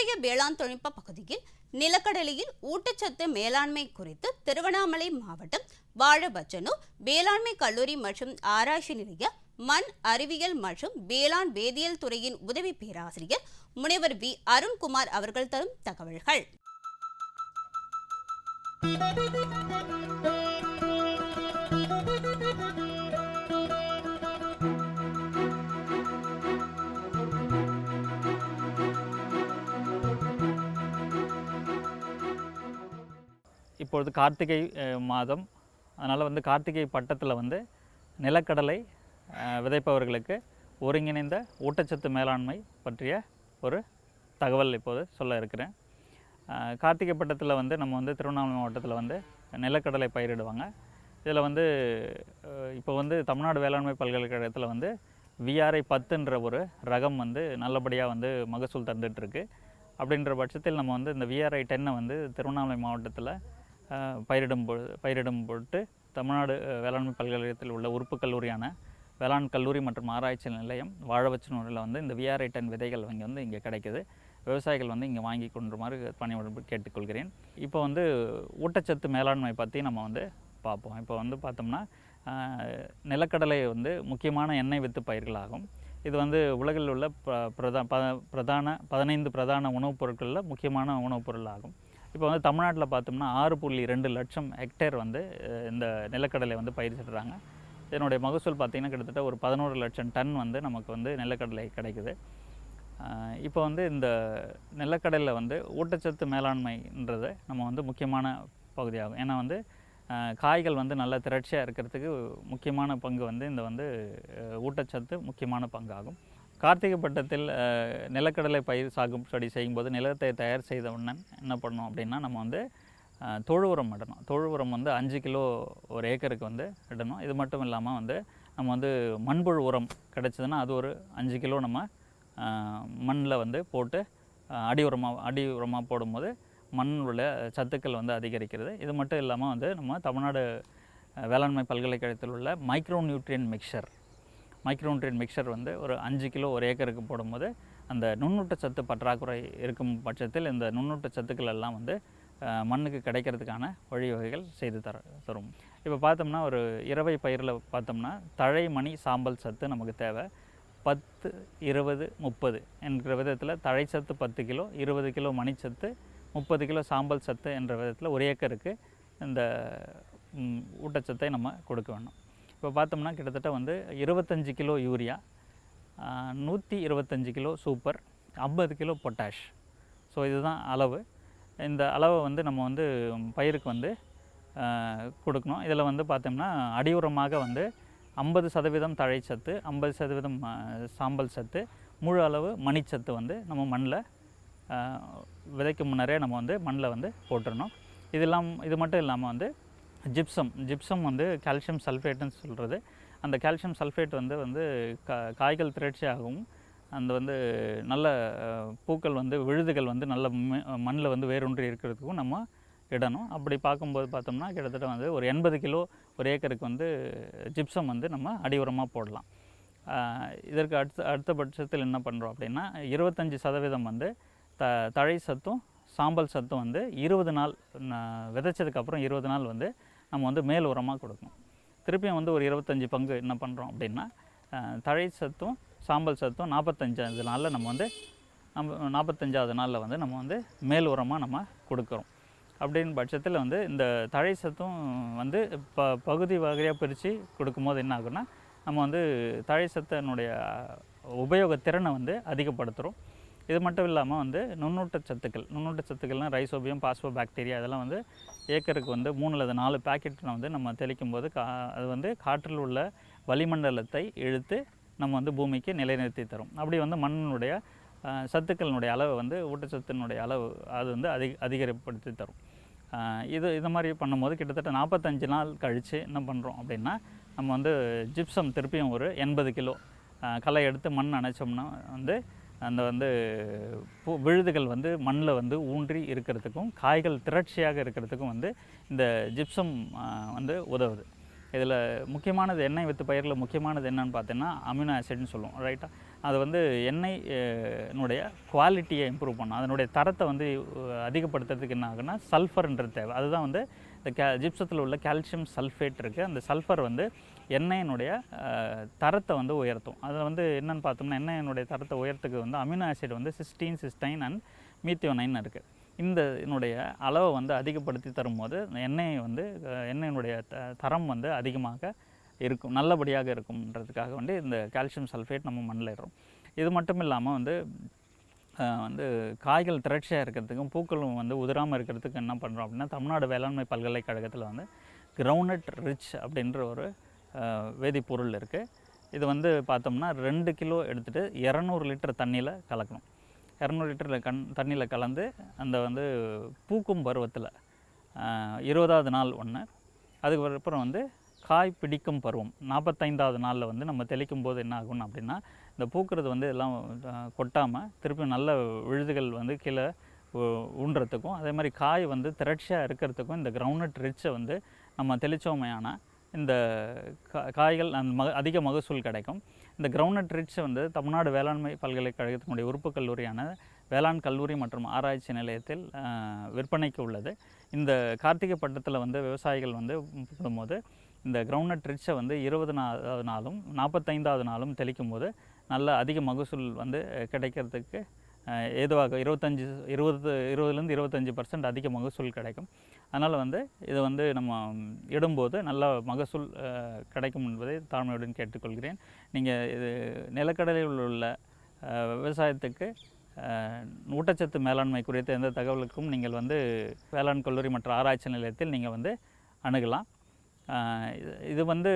இன்றைய வேளாண் தொழில்நுட்ப பகுதியில் நிலக்கடலையில் ஊட்டச்சத்து மேலாண்மை குறித்து திருவண்ணாமலை மாவட்டம் வாழபச்சனூர் வேளாண்மை கல்லூரி மற்றும் ஆராய்ச்சி நிலைய மண் அறிவியல் மற்றும் வேளாண் வேதியியல் துறையின் உதவி பேராசிரியர் முனைவர் வி. அருண்குமார் அவர்கள் தரும் தகவல்கள். இப்பொழுது கார்த்திகை மாதம். அதனால் வந்து கார்த்திகை பட்டத்தில் வந்து நிலக்கடலை விதைப்பவர்களுக்கு ஒருங்கிணைந்த ஊட்டச்சத்து மேலாண்மை பற்றிய ஒரு தகவல் இப்போது சொல்ல இருக்கிறேன். கார்த்திகை பட்டத்தில் வந்து நம்ம வந்து திருவண்ணாமலை மாவட்டத்தில் வந்து நிலக்கடலை பயிரிடுவாங்க. இதில் வந்து இப்போ வந்து தமிழ்நாடு வேளாண்மை பல்கலைக்கழகத்தில் வந்து விஆர்ஐ பத்துன்ற ஒரு ரகம் வந்து நல்லபடியாக வந்து மகசூல் தந்துட்டுருக்கு அப்படின்ற பட்சத்தில் நம்ம வந்து இந்த விஆர்ஐ டென்னை வந்து திருவண்ணாமலை மாவட்டத்தில் பயிரிடும் பொழுது பயிரிடும் பொருட்டு தமிழ்நாடு வேளாண்மை பல்கலைக்கழகத்தில் உள்ள உறுப்பு கல்லூரியான வேளாண் கல்லூரி மற்றும் ஆராய்ச்சி நிலையம் வாழவச்சனூரில் வந்து இந்த விஆர்ஐ டன் விதைகள் இங்கே வந்து இங்கே கிடைக்குது. விவசாயிகள் வந்து இங்கே வாங்கி கொண்டுமாறு பணியுடன் கேட்டுக்கொள்கிறேன். இப்போ வந்து ஊட்டச்சத்து மேலாண்மை பற்றி நம்ம வந்து பார்ப்போம். இப்போ வந்து பார்த்தோம்னா நிலக்கடலை வந்து முக்கியமான எண்ணெய் வித்து பயிர்களாகும். இது வந்து உலகில் உள்ள ப- பிரதா பிரதான பதினைந்து பிரதான உணவுப் பொருட்களில் முக்கியமான உணவுப் பொருள் ஆகும் இப்போ வந்து தமிழ்நாட்டில் பார்த்தோம்னா ஆறு புள்ளி ரெண்டு லட்சம் ஹெக்டேர் வந்து இந்த நிலக்கடலை வந்து பயிரிடுறாங்க இதனுடைய மகசூல் பார்த்திங்கன்னா கிட்டத்தட்ட ஒரு பதினோரு லட்சம் டன் வந்து நமக்கு வந்து நிலக்கடலை கிடைக்குது. இப்போ வந்து இந்த நிலக்கடலில் வந்து ஊட்டச்சத்து மேலாண்மைன்றது நம்ம வந்து முக்கியமான பகுதியாகும். ஏன்னா வந்து காய்கள் வந்து நல்ல திரட்சியாக இருக்கிறதுக்கு முக்கியமான பங்கு வந்து இந்த வந்து ஊட்டச்சத்து முக்கியமான பங்காகும். கார்த்திகை பட்டத்தில் நிலக்கடலை பயிர் சாகுபடி செய்யும்போது நிலத்தை தயார் செய்த உடனே என்ன பண்ணணும் அப்படின்னா நம்ம வந்து தொழு உரம் இடணும். தொழு உரம் வந்து அஞ்சு கிலோ ஒரு ஏக்கருக்கு வந்து இடணும். இது மட்டும் இல்லாமல் வந்து நம்ம வந்து மண்புழு உரம் கிடச்சிதுன்னா அது ஒரு அஞ்சு கிலோ நம்ம மண்ணில் வந்து போட்டு அடி உரமாக அடி உரமாக போடும்போது மண்ணில் உள்ள சத்துக்கள் வந்து அதிகரிக்கிறது. இது மட்டும் இல்லாமல் வந்து நம்ம தமிழ்நாடு வேளாண்மை பல்கலைக்கழகத்தில் உள்ள micro nutrient mixture micro mixture வந்து ஒரு அஞ்சு கிலோ ஒரு ஏக்கருக்கு போடும்போது அந்த நுண்ணூட்டச்சத்து பற்றாக்குறை இருக்கும் பட்சத்தில் இந்த நுண்ணூட்ட சத்துக்கள் எல்லாம் வந்து மண்ணுக்கு கிடைக்கிறதுக்கான வழிவகைகள் செய்து தர தரும். இப்போ பார்த்தோம்னா ஒரு இரவை பயிரில் பார்த்தோம்னா தழை மணி சாம்பல் சத்து நமக்கு தேவை. பத்து இருபது முப்பது என்கிற விதத்தில் தழைச்சத்து பத்து கிலோ இருபது கிலோ மணிச்சத்து முப்பது கிலோ சாம்பல் சத்து என்ற விதத்தில் ஒரு ஏக்கருக்கு இந்த ஊட்டச்சத்தை நம்ம கொடுக்க வேண்டும். இப்போ பார்த்தோம்னா கிட்டத்தட்ட வந்து இருபத்தஞ்சி கிலோ யூரியா நூற்றி இருபத்தஞ்சி கிலோ சூப்பர் ஐம்பது கிலோ பொட்டாஷ். ஸோ இதுதான் அளவு. இந்த அளவை வந்து நம்ம வந்து பயிருக்கு வந்து கொடுக்கணும். இதில் வந்து பார்த்தோம்னா அடியுரமாக வந்து ஐம்பது சதவீதம் தழைச்சத்து ஐம்பது சதவீதம் சாம்பல் சத்து முழு அளவு மணிச்சத்து வந்து நம்ம மண்ணில் விதைக்கும் முன்னரே நம்ம வந்து மண்ணில் வந்து போட்டுடணும். இதெல்லாம் இது மட்டும் இல்லாமல் வந்து ஜிப்சம் ஜிப்சம் வந்து கால்சியம் சல்ஃபேட்டுன்னு சொல்கிறது அந்த கால்சியம் சல்ஃபேட் வந்து வந்து கா காய்கள் திரட்சியாகவும் அந்த வந்து நல்ல பூக்கள் வந்து விழுதுகள் வந்து நல்ல மண்ணில் வந்து வேரூன்றி இருக்கிறதுக்கும் நம்ம இடணும். அப்படி பார்க்கும்போது பார்த்தோம்னா கிட்டத்தட்ட வந்து ஒரு எண்பது கிலோ ஒரு ஏக்கருக்கு வந்து ஜிப்சம் வந்து நம்ம அடி உரமாக போடலாம் இதற்கு அடுத்த அடுத்த பட்சத்தில் என்ன பண்ணுறோம் அப்படின்னா இருபத்தஞ்சி சதவீதம் வந்து த தழை சத்தும் சாம்பல் சத்தும் வந்து இருபது நாள் விதைச்சதுக்கப்புறம் இருபது நாள் வந்து நம்ம வந்து மேல் உரமாக கொடுக்கணும். திருப்பியும் வந்து ஒரு இருபத்தஞ்சி பங்கு என்ன பண்ணுறோம் அப்படின்னா தழை சத்தும் சாம்பல் சத்தும் நாற்பத்தஞ்சாவது நாளில் நம்ம வந்து நம்ம நாற்பத்தஞ்சாவது நாளில் வந்து நம்ம வந்து மேல் உரமாக நம்ம கொடுக்குறோம். அப்படின்னு பட்சத்தில் வந்து இந்த தழை சத்தும் வந்து ப பகுதி வகையாக பிரித்து கொடுக்கும்போது என்ன ஆகுன்னா நம்ம வந்து தழை சத்தனுடைய உபயோகத்திறனை வந்து அதிகப்படுத்துகிறோம் இது மட்டும் இல்லாமல் வந்து நுண்ணூட்ட சத்துக்கள் நுண்ணூட்ட சத்துக்கள்னால் ரைசோபியம் பாஸ்போ பாக்டீரியா அதெல்லாம் வந்து ஏக்கருக்கு வந்து மூணு அல்லது நாலு பேக்கெட்டில் வந்து நம்ம தெளிக்கும் போது கா அது வந்து காற்றில் உள்ள வளிமண்டலத்தை இழுத்து நம்ம வந்து பூமிக்கு நிலைநிறுத்தி தரும். அப்படி வந்து மண்ணினுடைய சத்துக்களினுடைய அளவு வந்து ஊட்டச்சத்தினுடைய அளவு அது வந்து அதிக அதிகரிப்படுத்தி தரும். இது இது மாதிரி பண்ணும்போது கிட்டத்தட்ட நாற்பத்தஞ்சு நாள் கழித்து என்ன பண்ணுறோம் அப்படின்னா நம்ம வந்து ஜிப்சம் திருப்பியும் ஒரு எண்பது கிலோ களை எடுத்து மண் அணைச்சோம்னா வந்து அந்த வந்து பூ விழுதுகள் வந்து மண்ணில் வந்து ஊன்றி இருக்கிறதுக்கும் காய்கள் திரட்சியாக இருக்கிறதுக்கும் வந்து இந்த ஜிப்சம் வந்து உதவுது. இதில் முக்கியமானது எண்ணெய் வித்து பயிரில் முக்கியமானது என்னன்னு பார்த்தீங்கன்னா அமினோ ஆசிட்னு சொல்லுவோம் ரைட்டாக அது வந்து எண்ணெய்னுடைய குவாலிட்டியை இம்ப்ரூவ் பண்ணும். அதனுடைய தரத்தை வந்து அதிகப்படுத்துறதுக்கு என்ன ஆகுன்னா சல்ஃபர்ன்றது தேவை. அதுதான் வந்து இந்த கே ஜிப்சத்தில் உள்ள கால்சியம் சல்ஃபேட் இருக்குது அந்த சல்ஃபர் வந்து எண்ணெயினுடைய தரத்தை வந்து உயர்த்தும். அதில் வந்து என்னென்னு பார்த்தோம்னா எண்ணெயினுடைய தரத்தை உயர்த்துக்கு வந்து அமினோ ஆசிட் வந்து சிஸ்டீன் சிஸ்டைன் அண்ட் மீத்தியோனைன் இருக்குது இந்த இதனுடைய அளவை வந்து அதிகப்படுத்தி தரும்போது இந்த எண்ணெய் வந்து எண்ணெயினுடைய த தரம் வந்து அதிகமாக இருக்கும் நல்லபடியாக இருக்கும்ன்றதுக்காக வந்து இந்த கால்சியம் சல்ஃபேட் நம்ம மண்ணில் இடுறோம் இது மட்டும் இல்லாமல் வந்து வந்து காய்கள் திரட்சியாக இருக்கிறதுக்கும் பூக்களும் வந்து உதிராமல் இருக்கிறதுக்கு என்ன பண்ணுறோம் அப்படின்னா தமிழ்நாடு வேளாண்மை பல்கலைக்கழகத்தில் வந்து கிரவுண்ட் ரிச் அப்படின்ற ஒரு வேதிப்பொருள் இருக்குது இது வந்து பார்த்தோம்னா ரெண்டு கிலோ எடுத்துகிட்டு இரநூறு லிட்டர் தண்ணியில் கலக்கணும். இரநூறு லிட்டரில் கண் தண்ணியில் கலந்து அந்த வந்து பூக்கும் பருவத்தில் இருபதாவது நாள் ஒன்று அதுக்கப்புறம் வந்து காய் பிடிக்கும் பருவம் நாற்பத்தைந்தாவது நாளில் வந்து நம்ம தெளிக்கும் போது என்ன ஆகும் அப்படின்னா இந்த பூக்கிறது வந்து எல்லாம் கொட்டாமல் திருப்பி நல்ல விழுதுகள் வந்து கீழே உ- அதே மாதிரி காய் வந்து திரட்சியாக இருக்கிறதுக்கும் இந்த கிரவுண்ட் ரிச்சை வந்து நம்ம தெளித்தோமையான இந்த கா- காய்கள் அந்த மக அதிக மகசூல் கிடைக்கும். இந்த கிரவுண்ட் ரிட்ச் வந்து தமிழ்நாடு வேளாண்மை பல்கலைக்கழகத்தினுடைய உறுப்பு கல்லூரியான வேளாண் கல்லூரி மற்றும் ஆராய்ச்சி நிலையத்தில் விற்பனைக்கு உள்ளது. இந்த கார்த்திகை பட்டத்தில் வந்து விவசாயிகள் வந்து போடும்போது இந்த கிரவுண்ட் ரிச்சை வந்து இருபது நாளும் நாற்பத்தைந்தாவது நாளும் தெளிக்கும் போது நல்ல அதிக மகசூல் வந்து கிடைக்கிறதுக்கு ஏதுவாக இருபத்தஞ்சி இருபது இருபதுலேருந்து இருபத்தஞ்சி பர்சன்ட் அதிக மகசூல் கிடைக்கும். அதனால் வந்து இதை வந்து நம்ம இடும்போது நல்ல மகசூல் கிடைக்கும் என்பதை தாழ்மையுடன் கேட்டுக்கொள்கிறேன். நீங்கள் இது நிலக்கடலில் உள்ள விவசாயத்துக்கு ஊட்டச்சத்து மேலாண்மை குறித்த எந்த தகவலுக்கும் நீங்கள் வந்து வேளாண் கல்லூரி மற்றும் ஆராய்ச்சி நிலையத்தில் நீங்கள் வந்து அணுகலாம். இது- வந்து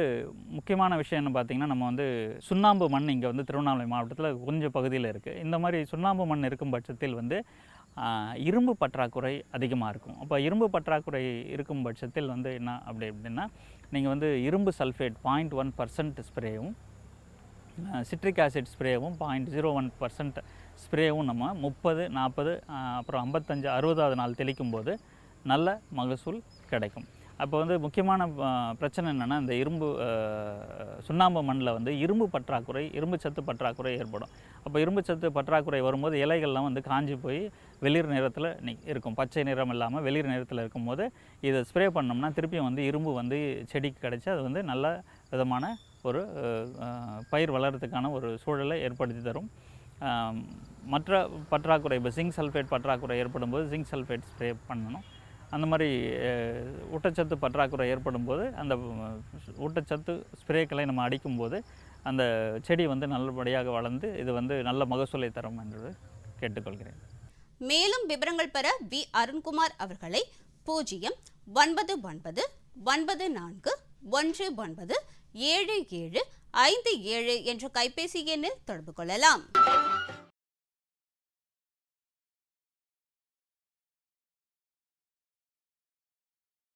முக்கியமான விஷயம் என்ன பார்த்தீங்கன்னா நம்ம வந்து சுண்ணாம்பு மண் இங்கே வந்து திருவண்ணாமலை மாவட்டத்தில் கொஞ்சம் பகுதியில் இருக்குது இந்த மாதிரி சுண்ணாம்பு மண் இருக்கும் பட்சத்தில் வந்து இரும்பு பற்றாக்குறை அதிகமாக இருக்கும். அப்போ இரும்பு பற்றாக்குறை இருக்கும் பட்சத்தில் வந்து என்ன அப்படி அப்படின்னா நீங்கள் வந்து இரும்பு சல்ஃபேட் பாயிண்ட் ஒன் பர்சன்ட் ஸ்ப்ரேவும் சிட்ரிக் ஆசிட் ஸ்ப்ரேவும் பாயிண்ட் ஜீரோ ஒன் பர்சன்ட் ஸ்ப்ரேவும் நம்ம முப்பது நாற்பது அப்புறம் ஐம்பத்தஞ்சு அறுபதாவது நாள் தெளிக்கும் போது நல்ல மகசூல் கிடைக்கும். அப்போ வந்து முக்கியமான பிரச்சனை என்னென்னா இந்த இரும்பு சுண்ணாம்பு மண்ணில் வந்து இரும்பு பற்றாக்குறை இரும்பு சத்து பற்றாக்குறை ஏற்படும். அப்போ இரும்பு சத்து பற்றாக்குறை வரும்போது இலைகள்லாம் வந்து காஞ்சி போய் வெளிர் நிறத்தில் இருக்கும். பச்சை நிறம் இல்லாமல் வெளிர் நிறத்தில் இருக்கும்போது இதை ஸ்ப்ரே பண்ணோம்னா திருப்பியும் வந்து இரும்பு வந்து செடிக்கு கிடச்சி அது வந்து நல்ல விதமான ஒரு பயிர் வளர்கிறதுக்கான ஒரு சூழலை ஏற்படுத்தி தரும். மற்ற பற்றாக்குறை இப்போ ஜிங்க் சல்ஃபேட் பற்றாக்குறை ஏற்படும் போது ஜிங்க் சல்ஃபேட் ஸ்ப்ரே பண்ணணும். அந்த மாதிரி ஊட்டச்சத்து பற்றாக்குறை ஏற்படும் போது அந்த ஊட்டச்சத்து ஸ்ப்ரேக்களை நம்ம அடிக்கும்போது அந்த செடி வந்து நல்லபடியாக வளர்ந்து இது வந்து நல்ல மகசூலை தரும் என்று கேட்டுக்கொள்கிறேன். மேலும் விவரங்கள் பெற வி. அருண்குமார் அவர்களை பூஜ்ஜியம் ஒன்பது ஒன்பது ஒன்பது நான்கு ஒன்று ஒன்பது ஏழு ஏழு ஐந்து ஏழு என்ற கைபேசி எண்ணில் தொடர்பு கொள்ளலாம்.